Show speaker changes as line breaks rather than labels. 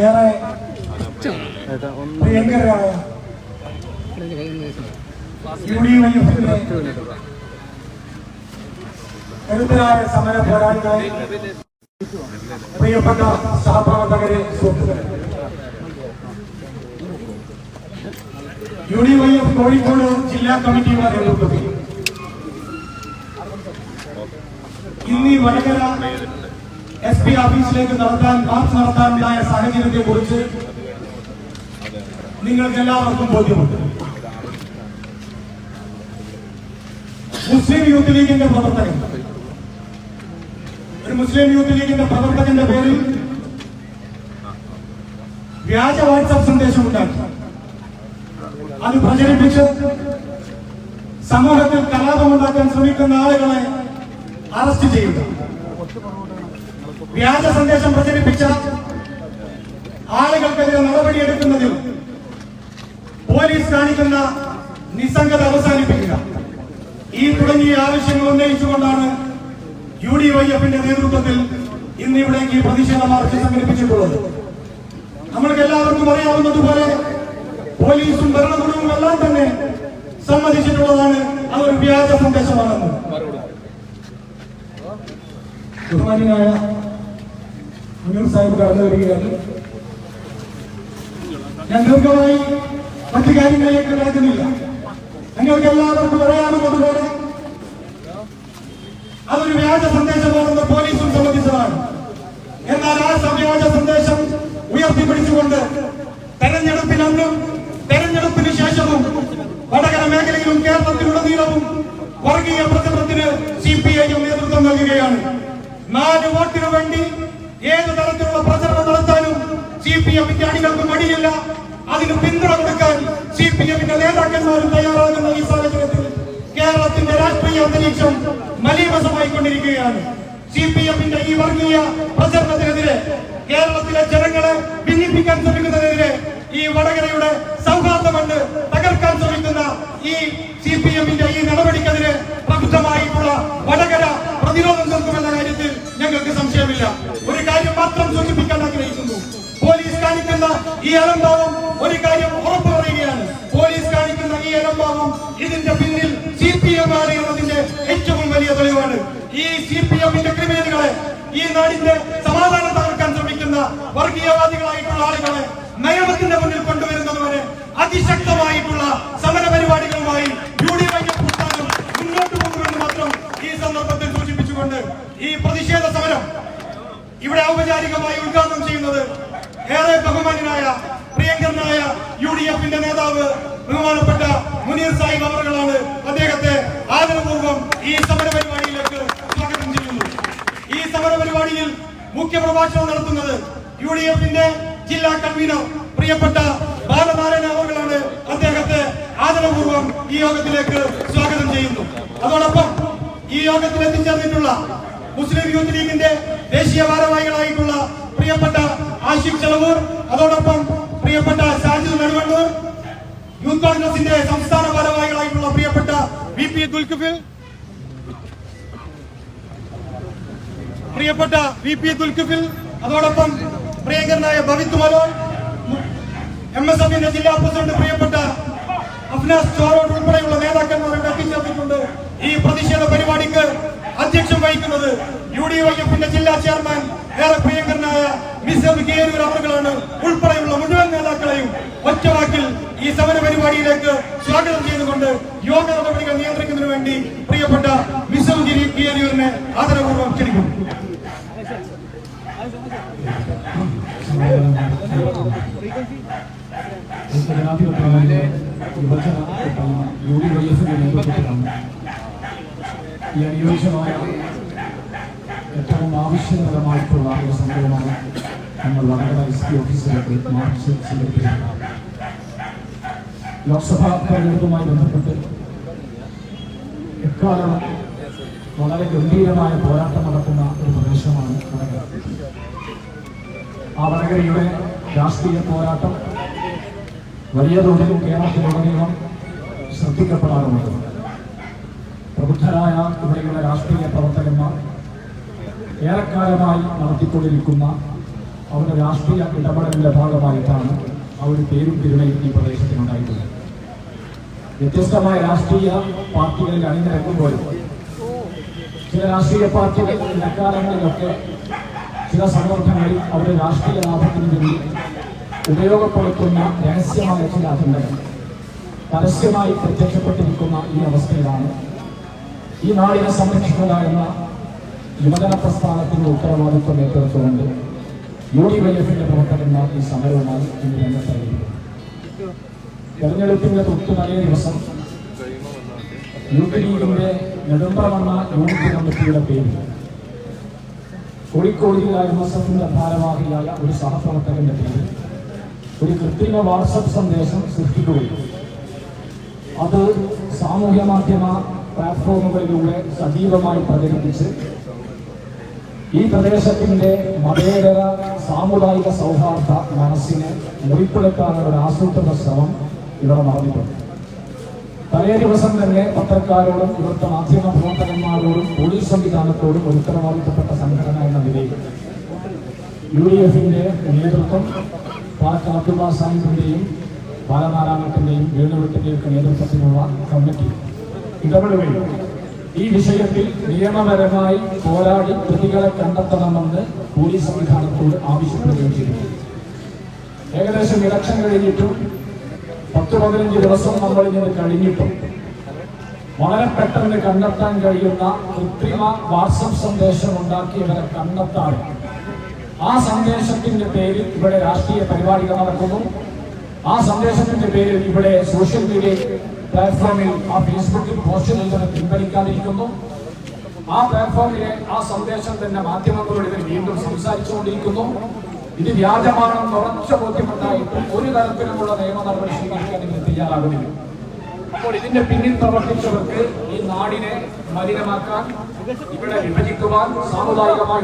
ഏറെ പ്രിയങ്കരായ U D എഫിന്റെ കരുതലായ സമര പോരാളികളെ പ്രിയപ്പെട്ട സഹപ്രവർത്തകരെ U D Y F Kozhikode ജില്ലാ കമ്മിറ്റിയുടെ നേതൃത്വത്തിൽ ഇന്ന് വടകര एसपी ऑफिस लेके నరతన్ మార్ సంతాన నాయ సహనిర్తి గురించి అవే మీకు ఎలా రకు పొజిముండి ముస్లిం యూత్ లీగెన ప్రవర్తనే ముస్లిం యూత్ లీగెన ప్రవర్తనే కొరి వ్యాజ వాట్సాప్ సందేశం ఉట అను భజరిపిచు సమరత కనారమందకన్ समिति నారగల అరెస్ట్ చే വ്യാജ സന്ദേശം പ്രചരിപ്പിച്ച ആളുകൾക്കെതിരെ നടപടിയെടുക്കുന്നതിൽ പോലീസ് കാണിക്കുന്ന നിസ്സംഗത അവസാനിപ്പിക്കുക ഈ തുടങ്ങിയ ആവശ്യങ്ങൾ ഉന്നയിച്ചുകൊണ്ടാണ് യു ഡി വൈ എഫിന്റെ നേതൃത്വത്തിൽ ഇന്ന് ഇവിടേക്ക് പ്രതിഷേധ മാർച്ച് സംഘടിപ്പിച്ചിട്ടുള്ളത് നമ്മൾക്ക് എല്ലാവർക്കും അറിയാവുന്നതുപോലെ പോലീസും ഭരണകൂടവും എല്ലാം തന്നെ സമ്മതിച്ചിട്ടുള്ളതാണ് അതൊരു വ്യാജ സന്ദേശമാണെന്ന് ബഹുമാനായ മുനീർ സാഹിബ് കടന്നു വരികയാണ് ഞാൻ ദീർഘമായി മറ്റു കാര്യങ്ങളിലേക്ക് കിടക്കുന്നില്ല നിങ്ങൾക്ക് എല്ലാവർക്കും പറയാമെന്നതുപോലെ അതൊരു വ്യാജ സന്ദേശമാണെന്ന് പോലീസും സമ്മതിച്ചതാണ് എന്നാൽ ആ സംയോജ സന്ദേശം ഉയർത്തിപ്പിടിച്ചുകൊണ്ട് തെരഞ്ഞെടുപ്പിൽ അന്നും തെരഞ്ഞെടുപ്പിന് ശേഷവും വടകര മേഖലയിലും കേരളത്തിലുടനീളവും വർഗീയ പ്രചരണത്തിന് സി പി ഐ നേതൃത്വം നൽകുകയാണ് നാല് വോട്ടിനു വേണ്ടി ഏത് തരത്തിലുള്ള പ്രചരണം നടത്താനും സി പി എമ്മിന്റെ അണികൾക്ക് മടിയില്ല അതിന് പിന്തുണ കൊടുക്കാൻ സി പി എമ്മിന്റെ നേതാക്കന്മാരും തയ്യാറാകുന്ന ഈ സാഹചര്യത്തിൽ കേരളത്തിന്റെ രാഷ്ട്രീയ അന്തരീക്ഷം മലീമസമായിക്കൊണ്ടിരിക്കുകയാണ് സി പി എമ്മിന്റെ ഈ വർഗീയ പ്രചരണത്തിനെതിരെ കേരളത്തിലെ ജനങ്ങളെ ഭിന്നിപ്പിക്കാൻ ശ്രമിക്കുന്നതിനെതിരെ ഈ വടകരയുടെ സൗഹാർദ്ദ തകർക്കാൻ ശ്രമിക്കുന്ന ഈ സംശയമില്ല ഒരു കാര്യം മാത്രം സൂചിപ്പിക്കാൻ ആഗ്രഹിക്കുന്നു പോലീസ് കാണിക്കുന്ന ഈ അലംഭാവം ഒരു കാര്യം ഉറപ്പു പറയുകയാണ് പോലീസ് കാണിക്കുന്ന ഈ അലംഭാവം ഇതിന്റെ പിന്നിൽ സി പി എം ആണ് ഏറ്റവും വലിയ തെളിവാണ് ഈ സി പി എമ്മിന്റെ ക്രിമിനലുകളെ ഈ നാടിന്റെ സമാധാനം തകർക്കാൻ ശ്രമിക്കുന്ന വർഗീയവാദികളായിട്ടുള്ള ആളുകളെ നയമത്തിന്റെ മുന്നിൽ കൊണ്ടുവരുന്നത് വരെ അതിശക്തമായിട്ടുള്ള സമര പരിപാടികളുമായി യു ഡി വൈ മുന്നോട്ട് പോകുമെന്ന് മാത്രം ഈ സന്ദർഭത്തിൽ സൂചിപ്പിച്ചുകൊണ്ട് ഈ പ്രതിഷേധ സമരം ഇവിടെ ഔപചാരികമായി ഉദ്ഘാടനം ചെയ്യുന്നത് ഏറെ ബഹുമാനായ പ്രിയങ്കരനായ യു ഡി എഫിന്റെ നേതാവ് ബഹുമാനപ്പെട്ട മുനീർ സാഹിബ് അവറുകളാണ് അദ്ദേഹത്തെ ആദരപൂർവ്വം ഈ സമര പരിപാടിയിലേക്ക് സ്വാഗതം ചെയ്യുന്നു ഈ സമര പരിപാടിയിൽ മുഖ്യപ്രഭാഷണം നടത്തുന്നത് യു ഡി എഫിന്റെ ജില്ലാ കൺവീനർ പ്രിയപ്പെട്ട ബാലനാരായണ അവറുകളാണ് അദ്ദേഹത്തെ ആദരപൂർവ്വം ഈ യോഗത്തിലേക്ക് സ്വാഗതം ചെയ്യുന്നു അതോടൊപ്പം ഈ യോഗത്തിൽ എത്തിച്ചേർന്നിട്ടുള്ള മുസ്ലിം യൂത്ത് ലീഗിന്റെ ദേശീയ ഭാരവാഹികളായിട്ടുള്ള പ്രിയപ്പെട്ട ആഷിഖ് ചെലവൂർ അതോടൊപ്പം പ്രിയപ്പെട്ട സാജിദ് നെടുവണ്ണൂർ യൂത്ത് കോൺഗ്രസിന്റെ സംസ്ഥാന ഭാരവാഹികളായിട്ടുള്ള പ്രിയപ്പെട്ട വി പി ദുൽഖിൽ പ്രിയപ്പെട്ട വി പി ദുൽഖിൽ അതോടൊപ്പം പ്രിയങ്കരനായ ഭവിത് മലോൻ എം എസ് എഫിന്റെ ജില്ലാ പ്രസിഡന്റ് പ്രിയപ്പെട്ട അഫ്നാസ് ചോറോട് ടി വകുപ്പിന്റെ ജില്ലാ ചെയർമാൻ ഏറെ പ്രിയങ്കരനായ മിസ്റ്റർ കേരൂർ അവർകളാണ് ഉൾപ്പെടെയുള്ള മുഴുവൻ നേതാക്കളെയും ഒറ്റവാക്കിൽ ഈ സമര പരിപാടിയിലേക്ക് സ്വാഗതം ചെയ്തുകൊണ്ട് യോഗ നടപടികൾ നിയന്ത്രിക്കുന്നതിന് വേണ്ടി പ്രിയപ്പെട്ട മിസ്റ്റർ ഗിരി കേരൂരിനെ ആദരപൂർവ്വം ക്ഷണിക്കുന്നു
ജനാധിപത്യത്തിലെ വിഭജന യു ഡി വൈ എസിന്റെ ഈ അനുയോജ്യമായ ഏറ്റവും ആവശ്യകരമായിട്ടുള്ള ഒരു സംഭവമാണ് നമ്മൾ വടകര എസ് പി ഓഫീസിലേക്ക് മാർച്ച് സംഘടിപ്പിക്കുന്നത് ലോക്സഭാ തെരഞ്ഞെടുപ്പുമായി ബന്ധപ്പെട്ട് എക്കാലം വളരെ ഗംഭീരമായ പോരാട്ടം നടക്കുന്ന ഒരു പ്രദേശമാണ് വടകര ആ വടകരയുടെ രാഷ്ട്രീയ പോരാട്ടം വലിയ തോതിൽ കേരളത്തിലുടനീളം ശ്രദ്ധിക്കപ്പെടാറുള്ളത് പ്രബുദ്ധരായ ഇവിടെയുള്ള രാഷ്ട്രീയ പ്രവർത്തകന്മാർ ഏറെക്കാലമായി നടത്തിക്കൊണ്ടിരിക്കുന്ന അവരുടെ രാഷ്ട്രീയ ഇടപെടലിൻ്റെ ഭാഗമായിട്ടാണ് അവർ പേരും തിരുണയും ഈ പ്രദേശത്തിനുണ്ടായിട്ടുള്ളത് വ്യത്യസ്തമായ രാഷ്ട്രീയ പാർട്ടികളിൽ അണിനിരക്കുമ്പോൾ ചില രാഷ്ട്രീയ പാർട്ടികൾ ഇടക്കാലങ്ങളിലൊക്കെ ചില സന്ദർഭങ്ങളിൽ അവരുടെ രാഷ്ട്രീയ ലാഭത്തിന് വേണ്ടി ഉപയോഗപ്പെടുത്തുന്ന രഹസ്യമായ ചില അജണ്ടകൾ പരസ്യമായി പ്രത്യക്ഷപ്പെട്ടിരിക്കുന്ന ഈ അവസ്ഥയിലാണ് ഈ നാടിനെ സംരക്ഷിക്കുക എന്ന യുവജന പ്രസ്ഥാനത്തിന്റെ ഉത്തരവാദിത്വം ഏറ്റെടുത്തുകൊണ്ട് യു ഡി വൈ എഫിന്റെ പ്രവർത്തകന്മാർ ഈ സമരവുമായി ഇന്ന് രംഗത്തായിരുന്നു തെരഞ്ഞെടുപ്പിന്റെ തൊട്ടു തലേ ദിവസം യു ഡി ലീഗിന്റെ നെടുമ്പ്രവണ്ണ യൂണിറ്റ് കമ്മിറ്റിയുടെ പേരിൽ കോഴിക്കോടിലെ അൽമസഫിന്റെ ഭാരവാഹിയായ ഒരു സഹപ്രവർത്തകന്റെ പേരിൽ ഒരു കൃത്രിമ വാട്സപ്പ് സന്ദേശം സൃഷ്ടിക്കുകയും അത് സാമൂഹ്യ മാധ്യമ പ്ലാറ്റ്ഫോമുകളിലൂടെ സജീവമായി പ്രചരിപ്പിച്ച് ഈ പ്രദേശത്തിന്റെ മതേതര സാമുദായിക സൗഹാർദ്ദ മനസ്സിനെ മുറിപ്പെടുത്താനുള്ള ഒരു ആസൂത്രണ ശ്രമം ഇവിടെ നടന്നിട്ടുണ്ട് തലേ ദിവസം തന്നെ പത്രക്കാരോടും ഇവിടുത്തെ മാധ്യമ പ്രവർത്തകന്മാരോടും പോലീസ് സംവിധാനത്തോടും ഒരു ഉത്തരവാദിത്തപ്പെട്ട സംഘടന എന്ന നിലയിൽ യു ഡി എഫിന്റെ നേതൃത്വം പാർട്ടി അബ്ദുള്ള സാഹിബിന്റെയും ബാലനാരായണത്തിന്റെയും വേണുവെട്ടിന്റെയും നേതൃത്വത്തിലുള്ള കമ്മിറ്റി ഇടപെടുകയും ഈ വിഷയത്തിൽ നിയമപരമായി പോരാടി പ്രതികളെ കണ്ടെത്തണമെന്ന് പോലീസ് സംവിധാനത്തോട് ആവശ്യപ്പെടുകയും ചെയ്തു ഏകദേശം ഇലക്ഷൻ കഴിഞ്ഞിട്ടും പത്ത് പതിനഞ്ച് ദിവസം നമ്മൾ ഇങ്ങനെ കഴിഞ്ഞിട്ടും വളരെ പെട്ടെന്ന് കണ്ടെത്താൻ കഴിയുന്ന കൃത്രിമ വാട്സപ്പ് സന്ദേശം ഉണ്ടാക്കിയവരെ കണ്ടെത്താൻ ആ സന്ദേശത്തിന്റെ പേരിൽ ഇവിടെ രാഷ്ട്രീയ പരിപാടികൾ നടക്കുന്നു ആ സന്ദേശത്തിന്റെ പേരിൽ ഇവിടെ സോഷ്യൽ മീഡിയയിൽ പ്ലാറ്റ്ഫോമിൽ ആ ഫേസ്ബുക്കിൽ പോസ്റ്റ് ചെയ്തത് പിൻവലിക്കാതിരിക്കുന്നു ആ പ്ലാറ്റ്ഫോമിലെ ആ സന്ദേശം തന്നെ മാധ്യമങ്ങളോട് ഇവർ വീണ്ടും സംസാരിച്ചുകൊണ്ടിരിക്കുന്നു ഇത് വ്യാജമാണെന്ന് ഉറച്ച ബോധ്യമുണ്ടായിട്ടും ഒരു തരത്തിലുമുള്ള നിയമ നടപടി സ്വീകരിക്കാൻ ഇവർ തയ്യാറാകുന്നില്ല അപ്പോൾ ഇതിന്റെ പിന്നിൽ പ്രവർത്തിച്ചവർക്ക് ഈ നാടിനെ മലിനമാക്കാൻ ഇവിടെ വിഭജിക്കുവാൻ സാമുദായികമായി